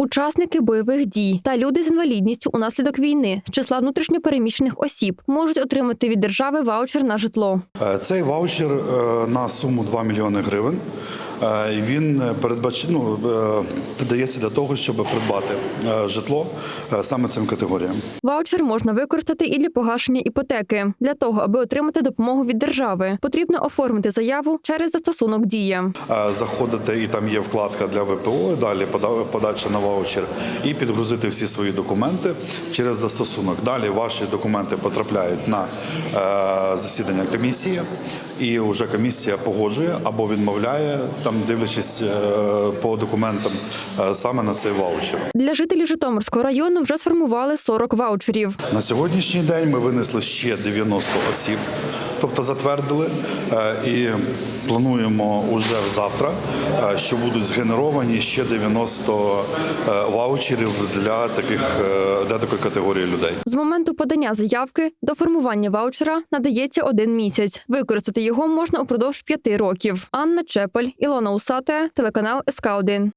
Учасники бойових дій та люди з інвалідністю унаслідок війни з числа внутрішньопереміщених осіб можуть отримати від держави ваучер на житло. Е, Цей ваучер е, на суму 2 мільйони гривень. Е, Він передбач... ну, е, дається для того, щоб придбати е, житло е, саме цим категоріям. Ваучер можна використати і для погашення іпотеки. Для того, аби отримати допомогу від держави, потрібно оформити заяву через застосунок Дія. Е, Заходити і там є вкладка для ВПО. Далі пода- подача на ваучер і підгрузити всі свої документи через застосунок. Далі ваші документи потрапляють на е, засідання комісії, і вже комісія погоджує або відмовляє, там дивлячись е, по документам е, саме на цей ваучер. Для жителів Житомирського району вже сформували 40 ваучерів. На сьогоднішній день ми винесли ще 90 осіб, тобто затвердили, е, і плануємо уже завтра, е, що будуть згенеровані ще 90 е, ваучерів для таких для такої категорії людей. З моменту подання заявки до формування ваучера надається один місяць. Використати його можна упродовж п'яти років. Анна Чепель, Ілона Усате, телеканал СК 1